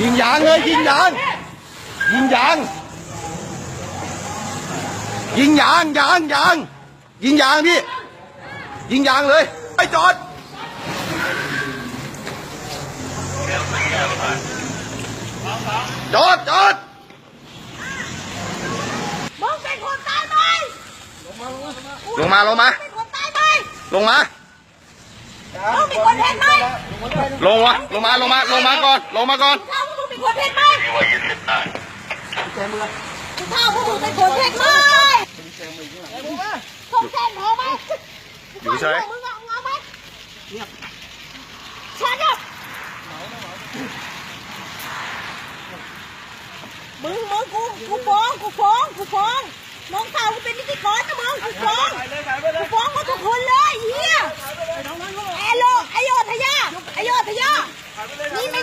ยิงยางเลยยิงยาง ยิงยาง ยิงยางยางยางยิงยางพี่ ยิงยางเลยไปจอดจอดจอดมึงเป็นคนตายไหมลงมาลงมาเป็นคนตายไหมลงมา มึงเป็นคนเห็นไหมลงวะลงมาลงมาลงมาก่อนลงมาก่อนข้าวมึงเป็นคนเห็นไหมข้าวมึงเป็นคนเห็นไหมคนแทนพอไหมอยู่เฉยมึงเอาเงาไหมชัดอะมึงมึงกูกูฟ้องกูฟ้องกูฟ้องน้องสาวกูเป็นนิติกรนะมึงกูฟ้องกูฟ้องหมดทุกคนเลยเฮีย ไ